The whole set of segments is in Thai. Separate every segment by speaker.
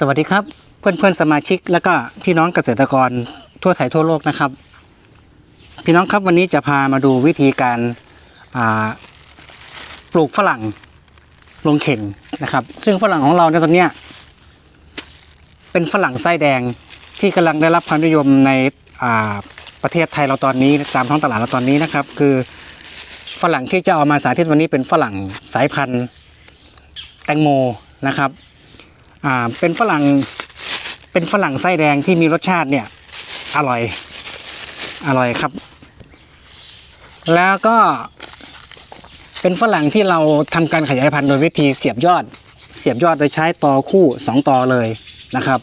Speaker 1: สวัสดีครับเพื่อนเพื่อนสมาชิก และก็พี่น้องเกษตรกรทั่วไทยทั่วโลกนะครับ พี่น้องครับวันนี้จะพามาดูวิธีการปลูกฝรั่งลงเข่งนะครับ ซึ่งฝรั่งของเราในยตอนนี้เป็นฝรั่งไส้แดงที่กำลังได้รับความนิยมในประเทศไทยเราตอนนี้ตามท้องตลาดเราตอนนี้นะครับ คือฝรั่งที่จะเอามาสาธิตวันนี้เป็นฝรั่งสายพันธุ์แตงโมนะครับ อ่าเป็นฝรั่งเป็นฝรั่งไส้แดงที่มีรสชาติเนี่ยอร่อยอร่อยครับ แล้วก็เป็นฝรั่งที่เราทำการขยายพันธุ์โดยวิธีเสียบยอด เสียบยอดโดยใช้ตอคู่สองตอเลยนะครับ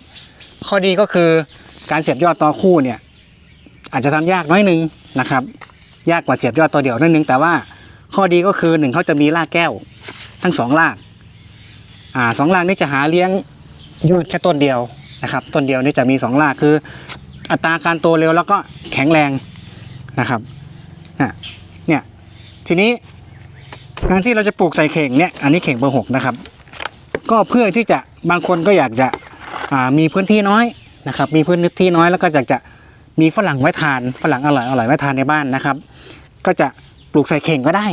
Speaker 1: ข้อดีก็คือการเสียบยอดตอคู่เนี่ยอาจจะทำยากน้อยนึงนะครับ ยากกว่าเสียบยอดตัวเดียวนิดนึงแต่ว่าข้อดีก็คือหนึ่งเขาจะมีรากแก้ว ทั้งสองราก อ่าสองรากนี่จะหาเลี้ยงยอดแค่ต้นเดียวนะครับ ต้นเดียวนี่จะมีสองรากคือ อัตราการโตเร็วแล้วก็แข็งแรงนะครับนะเนี่ยทีนี้การที่เราจะปลูกใส่เข่งเนี่ยอันนี้เข่งเบอร์หกนะครับ ก็เพื่อที่จะบางคนก็อยากจะอ่ามีพื้นที่น้อยนะครับ มีพื้นที่น้อยแล้วก็อยากจะมีฝรั่งไว้ทานฝรั่งอร่อยอร่อยไว้ทานในบ้านนะครับ ก็จะปลูกใส่เข่งก็ได้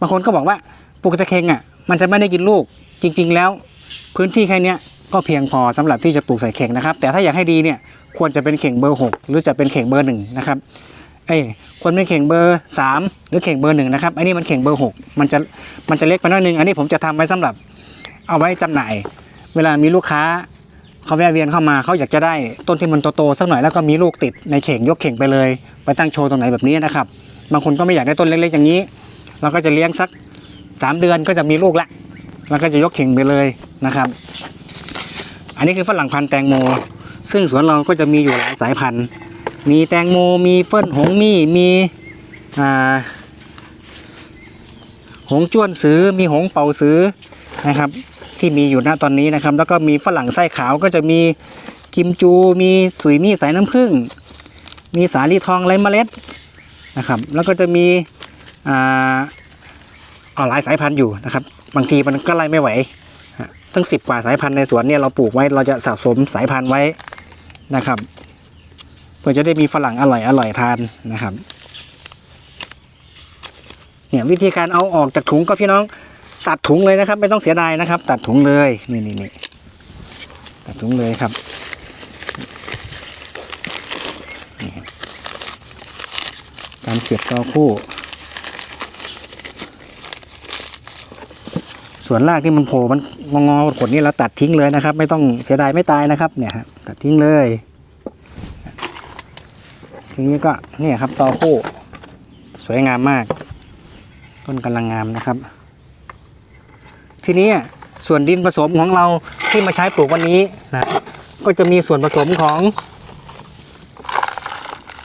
Speaker 1: บางคนก็บอกว่าปลูกใส่เข่งอะมันจะไม่ได้กินลูก จริง ๆ แล้วพื้นที่แค่เนี้ยก็เพียงพอสำหรับที่จะปลูกใส่เข่งนะครับ แต่ถ้าอยากให้ดีเนี่ยควรจะเป็นเข่งเบอร์ 6 หรือจะเป็นเข่งเบอร์หนึ่งนะครับเอ้ควรเป็นเข่งเบอร์ 3 หรือเข่งเบอร์หนึ่งนะครับอันนี้มันเข่งเบอร์ 6 มันจะมันจะเล็กไปน้อยนึง อันนี้ผมจะทำไว้สำหรับเอาไว้จำหน่าย เวลามีลูกค้าเขาแวะเวียนเข้ามาเขาอยากจะได้ต้นที่มันโตๆสักหน่อยแล้วก็มีลูกติดในเข่งยกเข่งไปเลย ไปตั้งโชว์ตรงไหนแบบนี้นะครับบางคนก็ไม่อยากได้ต้นเล็กๆอย่างนี้ เราก็จะเลี้ยงสักสามเดือนก็จะมีลูกละ แล้วก็จะยกเข่งไปเลยนะครับ อันนี้คือฝรั่งพันธุ์แตงโม ซึ่งสวนเราก็จะมีอยู่หลายสายพันธุ์ มีแตงโมมีเฟิ่นหงมี่มีอ่าหงจ้วนซื้อมีหงเป่าซื้อนะครับ ที่มีอยู่ณตอนนี้นะครับ แล้วก็มีฝรั่งไส้ขาวก็จะมีกิมจูมีสุยมี่สายน้ำผึ้งมีสาลีทองไรเมล็ดนะครับ แล้วก็จะมีอ่าเอาหลายสายพันธุ์อยู่นะครับ บางทีมันก็ไล่ไม่ไหวฮะตั้งสิบกว่าสายพันธุ์ในสวนเนี่ยเราปลูกไว้เราจะสะสมสายพันธุ์ไว้นะครับเพื่อจะได้มีฝรั่งอร่อยอร่อยทานนะครับเนี่ยวิธีการเอาออกจากถุงก็พี่น้องตัดถุงเลยนะครับ ไม่ต้องเสียดายนะครับ ตัดถุงเลยนี่นี่นี่ตัดถุงเลยครับการเสียบต่อคู่ ส่วนรากที่มันโผล่มันงองอๆขดนี่เราตัดทิ้งเลยนะครับ ไม่ต้องเสียดายไม่ตายนะครับ เนี่ยฮะตัดทิ้งเลย ทีนี้ก็เนี่ยครับตอคู่ สวยงามมาก ต้นกำลังงามนะครับ ทีนี้ส่วนดินผสมของเราที่มาใช้ปลูกวันนี้นะก็จะมีส่วนผสมของ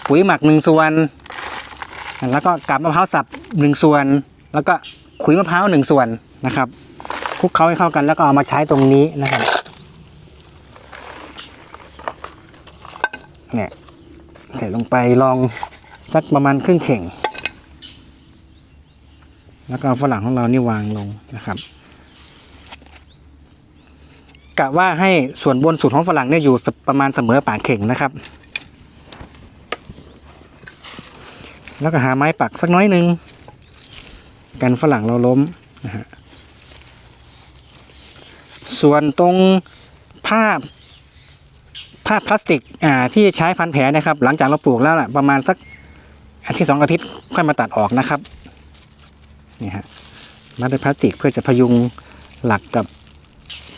Speaker 1: ปุ๋ยหมักหนึ่งส่วน แล้วก็กาบมะพร้าวสับหนึ่งส่วน แล้วก็ขุยมะพร้าวหนึ่งส่วนนะครับ คลุกเคล้าให้เข้ากันแล้วก็เอามาใช้ตรงนี้นะครับเนี่ยใส่ลงไปลองสักประมาณครึ่งเข่ง แล้วก็เอาฝรั่งของเรานี่วางลงนะครับกะว่าให้ส่วนบนสุดของฝรั่งเนี่ยอยู่ประมาณเสมอปากเข่งนะครับ แล้วก็หาไม้ปักสักน้อยหนึ่งกันฝรั่งเราล้มนะฮะ ส่วนตรงผ้าผ้าพลาสติกอ่าที่ใช้พันแผลนะครับ หลังจากเราปลูกแล้วล่ะประมาณสักอาทิตย์สองอาทิตย์ค่อยมาตัดออกนะครับนี่ฮะมัดด้วยพลาสติกเพื่อจะพยุงหลักกับ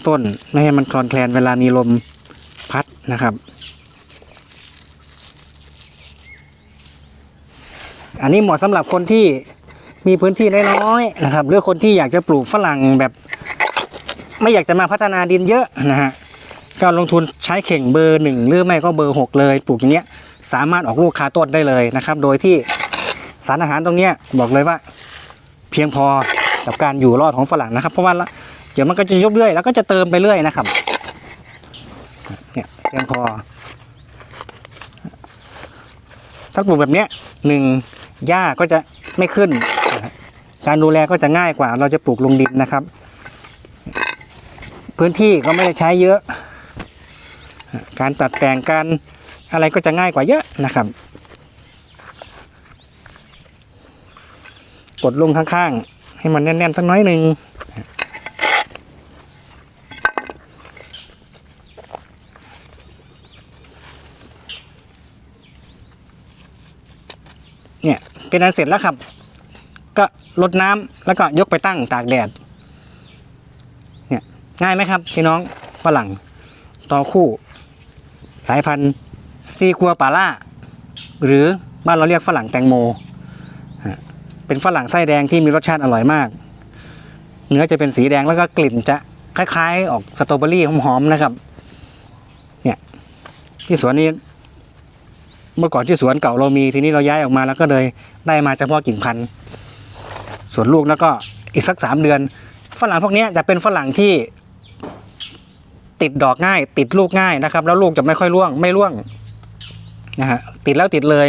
Speaker 1: ต้นไม่ให้มันคลอนแคลนเวลามีลมพัดนะครับ อันนี้เหมาะสำหรับคนที่มีพื้นที่น้อยๆนะครับ หรือคนที่อยากจะปลูกฝรั่งแบบ ไม่อยากจะมาพัฒนาดินเยอะนะฮะก็ลงทุนใช้เข่งเบอร์หนึ่งหรือไม่ก็เบอร์หกเลยปลูกอย่างเงี้ยสามารถออกลูกคาต้นได้เลยนะครับ โดยที่สารอาหารตรงเนี้ยบอกเลยว่า เพียงพอกับการอยู่รอดของฝรั่งนะครับ เพราะว่าละเดี๋ยวมันก็จะยกเรื่อยแล้วก็จะเติมไปเรื่อยนะครับเนี่ยเพียงพอ ถ้าปลูกแบบเนี้ยหนึ่งหญ้าก็จะไม่ขึ้น การดูแลก็จะง่ายกว่า เราจะปลูกลงดินนะครับ พื้นที่ก็ไม่ได้ใช้เยอะ การตัดแต่งการอะไรก็จะง่ายกว่าเยอะนะครับ กดลงข้างๆ ให้มันแน่นๆสักน้อยหนึ่งเนี่ยเป็นอันเสร็จแล้วครับ ก็ลดน้ำแล้วก็ยกไปตั้งตากแดด ง่ายไหมครับพี่น้องฝรั่งต่อคู่ สายพันธุ์ซีกัวปาล่า หรือบ้านเราเรียกฝรั่งแตงโม เป็นฝรั่งไส้แดงที่มีรสชาติอร่อยมาก เนื้อจะเป็นสีแดงแล้วก็กลิ่นจะคล้ายๆ ออกสตรอเบอรี่หอมๆนะครับเนี่ยที่สวนนี้ เมื่อก่อนที่สวนเก่าเรามีทีนี้เราย้ายออกมาแล้วก็เลยได้มาเฉพาะกิ่งพันธุ์ส่วนลูกแล้วก็อีกสักสามเดือน ฝรั่งพวกนี้จะเป็นฝรั่งที่ ติดดอกง่าย ติดลูกง่ายนะครับ แล้วลูกจะไม่ค่อยร่วงไม่ร่วงนะฮะติดแล้วติดเลย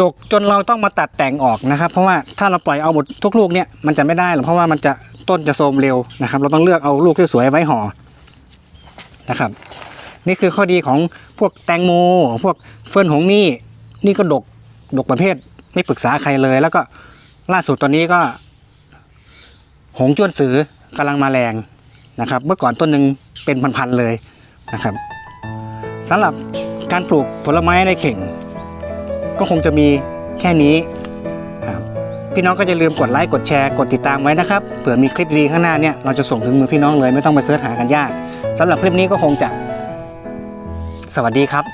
Speaker 1: ดกจนเราต้องมาตัดแต่งออกนะครับ เพราะว่าถ้าเราปล่อยเอาหมดทุกลูกเนี่ยมันจะไม่ได้หรอกเพราะว่ามันจะต้นจะโทรมเร็วนะครับ เราต้องเลือกเอาลูกที่สวยไว้ห่อนะครับ นี่คือข้อดีของพวกแตงโมพวกเฟิร์นหงมี่นี่ก็ดกดกประเภทไม่ปรึกษาใครเลย แล้วก็ล่าสุดตอนนี้ก็ หงจ้วนสือกำลังมาแรง นะครับ เมื่อก่อนต้นหนึ่งเป็นพันๆเลยนะครับสำหรับการปลูกผลไม้ในเข่ง ก็คงจะมีแค่นี้พี่น้องก็จะลืมกดไลค์กดแชร์กดติดตามไว้นะครับเผื่อมีคลิปดีข้างหน้าเนี่ยเราจะส่งถึงมือพี่น้องเลยไม่ต้องไปเสิร์ชหากันยากสำหรับคลิปนี้ก็คงจะ สวัสดีครับ